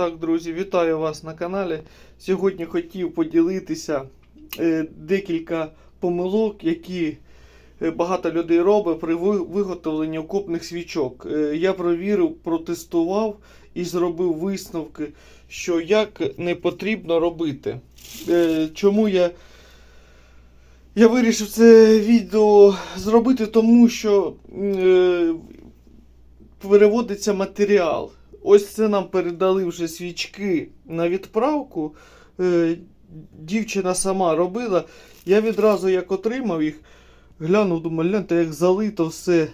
Так, друзі, вітаю вас на каналі. Сьогодні хотів поділитися е, декілька помилок, які е, багато людей робить при виготовленні окопних свічок. Е, я провірив, протестував і зробив висновки, що як не потрібно робити. Чому я, я вирішив це відео зробити, тому що переводиться матеріал. Ось це нам передали вже свічки на відправку. Е, дівчина сама робила. Я відразу як отримав їх, глянув, думаю, гляньте, як залито все.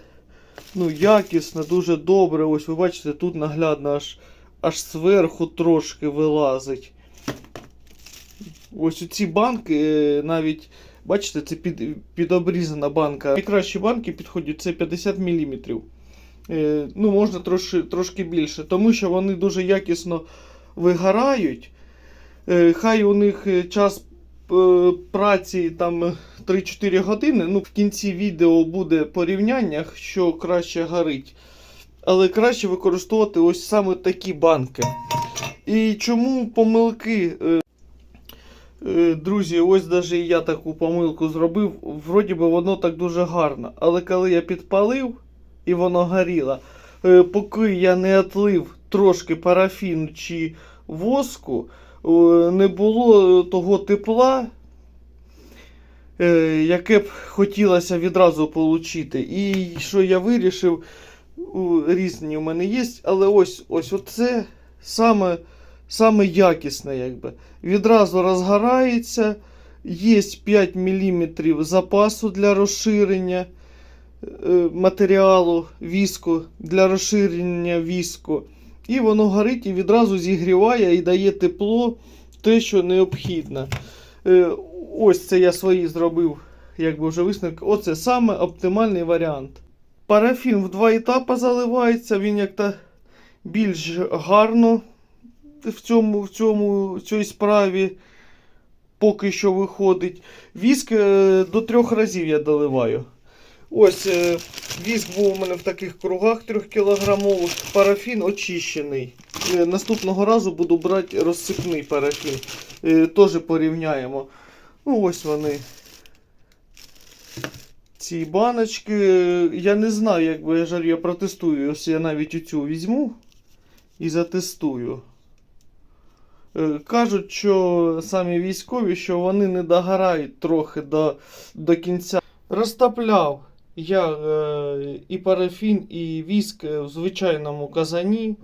Ну, якісно, дуже добре. Ось ви бачите, тут наглядно аж, аж зверху трошки вилазить. Ось ці банки е, навіть. Бачите, це під, підобрізана банка. Найкращі банки підходять це 50 мм. Е, ну, можна трошки, трошки більше, тому що вони дуже якісно вигорають. Е, хай у них е, час праці там е, 3-4 години. Ну, в кінці відео буде порівняння, що краще горить. Але краще використовувати ось саме такі банки. І чому помилки? Друзі, ось навіть я таку помилку зробив. Вроді би воно так дуже гарно. Але коли я підпалив і воно горіло, е, поки я не отлив трошки парафіну чи воску, е, не було того тепла, е, яке б хотілося відразу отримати. І що я вирішив, різні у мене є, але ось ось оце саме, саме якісне, якби. Відразу розгорається, є 5 мм запасу для розширення матеріалу віску, для розширення віску. І воно горить і відразу зігріває і дає тепло, те, що необхідно. Е, Ось це я свої зробив, якби вже висновки. Оце саме оптимальний варіант. Парафін в два етапи заливається, він як-то більш гарно в цьому, в цьому в цій справі поки що виходить. Віск е, до трьох разів я доливаю. Ось е, віск був у мене в таких кругах 3 кілограмових, парафін очищений. Е, Наступного разу буду брати розсипний парафін. Е, Теж порівняємо. Ну, ось вони. Ці баночки. Я не знаю, як би я жарю, я протестую. Ось я навіть оцю візьму і затестую. Кажуть, що самі військові, що вони не догорають трохи до, до кінця. Розтопляв я е, і парафін, і віск е, в звичайному казані.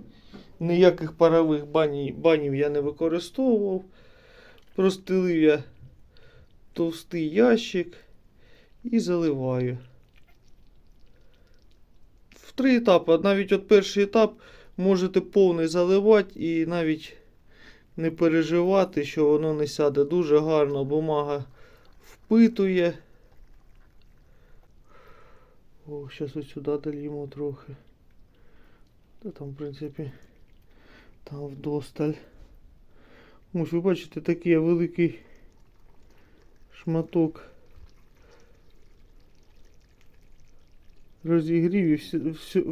Ніяких парових бані, банів я не використовував. Простелив я товстий ящик і заливаю. В три етапи. Навіть от перший етап можете повний заливати і навіть не переживати, що воно не сяде. Дуже гарно бумага впитує. О, зараз ось сюди дольємо трохи. Та там, в принципі, там вдосталь. Ось ви бачите, такий великий шматок. Розігрів і всі, всі,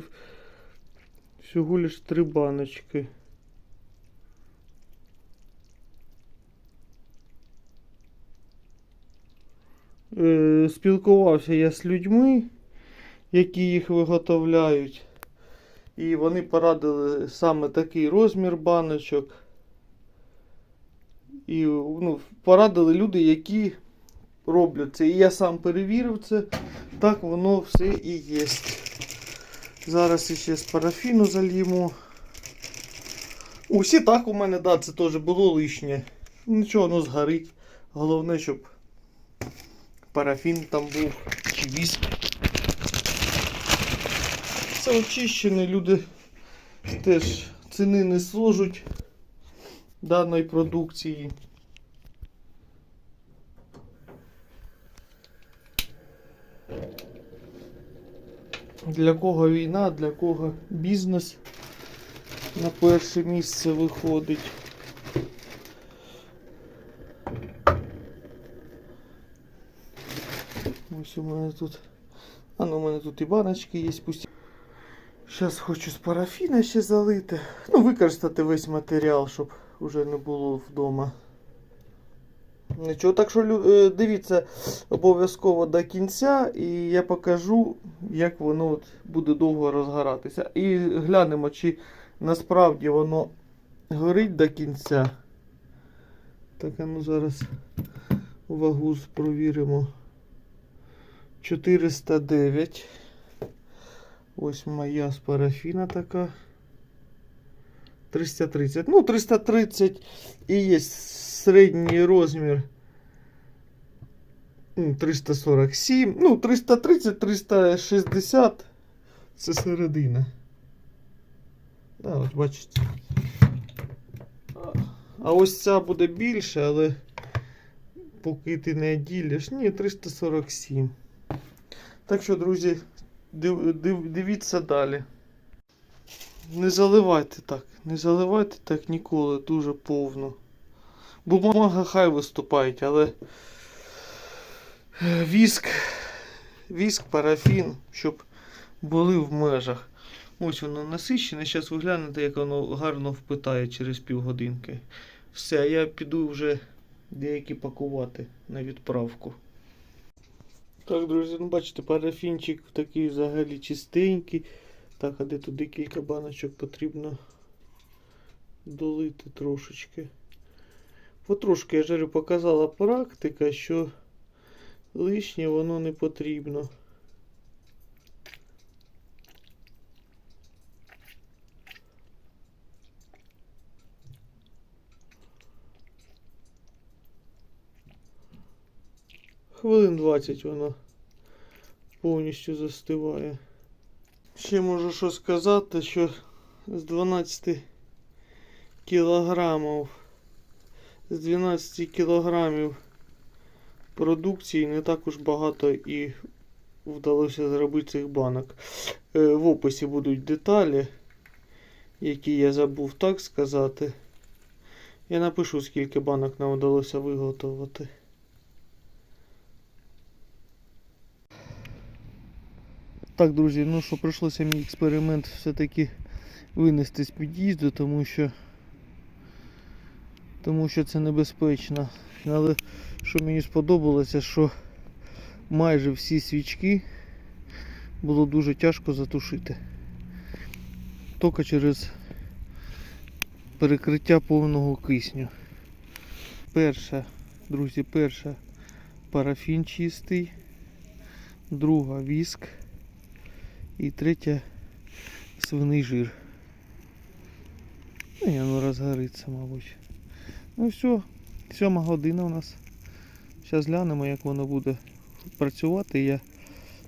всього лиш три баночки. Е, спілкувався я з людьми, які їх виготовляють. І вони порадили саме такий розмір баночок. І ну, порадили люди, які роблять це. І я сам перевірив це. Так воно все і є. Зараз ще з парафіну зальємо. Усі так у мене, да, це теж було лишнє. Нічого, воно згорить. Головне, щоб парафін там був чи віск. Це очищене, люди теж ціни не служать даної продукції. Для кого війна, для кого бізнес на перше місце виходить. Ось у мене тут. А ну у мене тут і баночки є пусті. Зараз хочу з парафіна ще залити. Ну, використати весь матеріал, щоб вже не було вдома. Нічого, так що е, дивіться обов'язково до кінця, і я покажу, як воно от буде довго розгоратися. І глянемо, чи насправді воно горить до кінця. Так, а ну зараз вагу провіримо. 409. Ось моя з парафіна така. 330. Ну, 330 і є середній розмір. 347. Ну, 330, 360. Це середина. Да, от бачите. А ось ця буде більше, але поки ти не ділиш. Ні, 347. Так що, друзі, див, див, дивіться далі. Не заливайте так. Не заливайте так ніколи дуже повно. Бумага хай виступають, але е, віск, віск, парафін, щоб були в межах. Ось воно насичене. Зараз ви глянете, як воно гарно впитає через півгодинки. Все, я піду вже деякі пакувати на відправку. Так, друзі, ну бачите, парафінчик такий взагалі чистенький. Так, а де туди кілька баночок потрібно долити трошечки. Потрошки, я жарю, показала практика, що лишнє воно не потрібно. Хвилин 20 воно повністю застиває. Ще можу що сказати, що з 12 кілограмів, з 12 кілограмів продукції не так уж багато і вдалося зробити цих банок. Е, В описі будуть деталі, які я забув так сказати. Я напишу, скільки банок нам вдалося виготовити. Так, друзі, ну що прийшлося мій експеримент все-таки винести з під'їзду, тому що тому що це небезпечно. Але що мені сподобалося, що майже всі свічки було дуже тяжко затушити. Тільки через перекриття повного кисню. Перша, друзі, перша парафін чистий, друга віск. І третя свиний жир. Ну, і воно розгориться, мабуть. Ну все, сьома година у нас. Зараз глянемо, як воно буде працювати. Я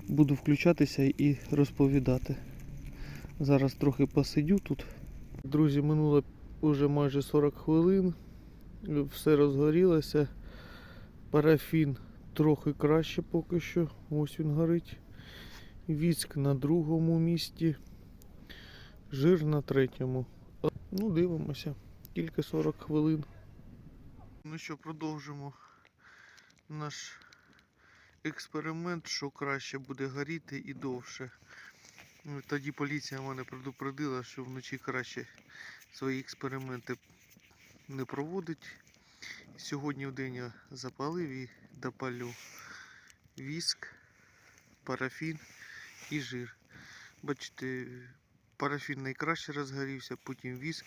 буду включатися і розповідати. Зараз трохи посидю тут. Друзі, минуло вже майже 40 хвилин. Все розгорілося. Парафін трохи краще поки що. Ось він горить. Віцк на другому місці, жир на третьому. Ну, дивимося, тільки 40 хвилин. Ну що, продовжимо наш експеримент, що краще буде горіти і довше. Ну, Тоді поліція мене предупредила, що вночі краще свої експерименти не проводить. Сьогодні в день я запалив і допалю віск, парафін і жир. Бачите, парафін найкраще розгорівся, потім віск,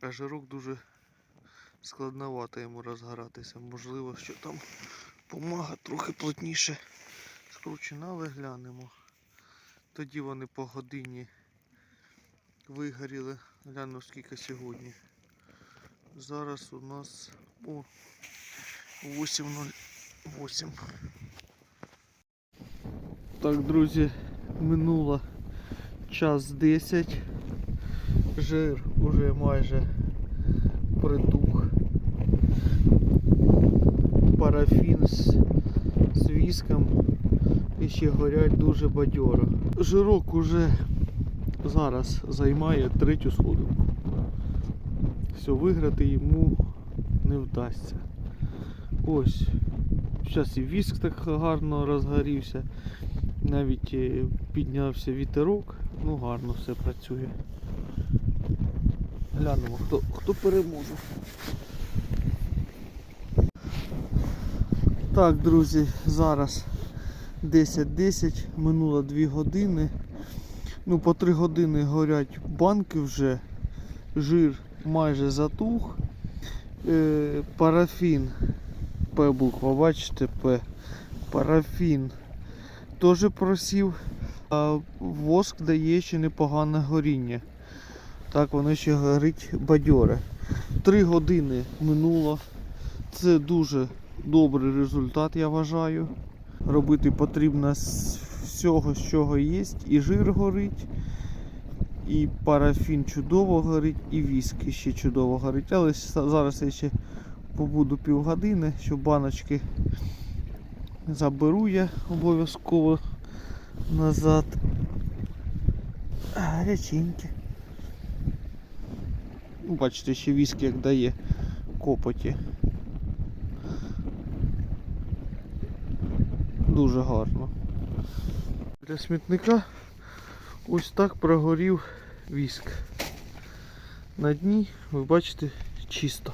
а жирок дуже складновато йому розгоратися. Можливо, що там помага трохи плотніше скручена, але глянемо. Тоді вони по годині вигоріли. Гляну скільки сьогодні. Зараз у нас о 8.08. Так, друзі, минуло час 10. Жир уже майже притух. Парафін з, з віском і ще горять дуже бадьоро. Жирок уже зараз займає третю сходинку. Все, виграти йому не вдасться. Ось. Зараз і віск так гарно розгорівся навіть е, піднявся вітерок, ну гарно все працює. Глянемо, хто, хто переможе. Так, друзі, зараз 10.10, минуло 2 години. Ну, по 3 години горять банки вже. Жир майже затух. Е, парафін. П буква, бачите, П. Парафін теж просів. А воск дає ще непогане горіння. Так воно ще горить бадьоре. Три години минуло. Це дуже добрий результат, я вважаю. Робити потрібно з всього, з чого є. І жир горить, і парафін чудово горить, і віск ще чудово горить. Але зараз я ще побуду півгодини, щоб баночки заберу я обов'язково назад. Гаряченькі. Ну, Бачите, ще віск як дає копоті. Дуже гарно. Для смітника ось так прогорів віск. На дні, ви бачите, чисто.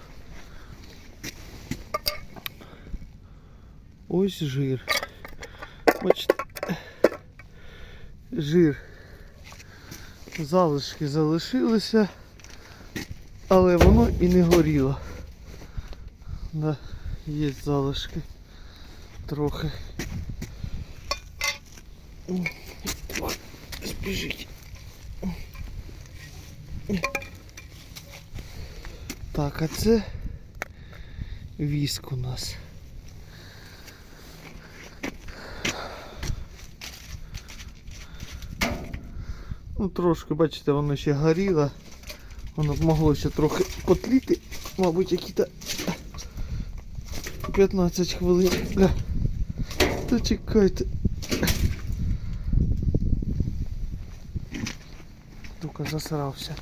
Ось жир. Бачите. Жир. Залишки залишилися, але воно і не горіло. Да, є залишки трохи. Ой, Збіжить. Так, а це віск у нас. Ну трошки, бачите, воно ще горіло. Воно могло ще трохи потліти, мабуть, які-то 15 хвилин. Га. Та чекайте. Тука засрався.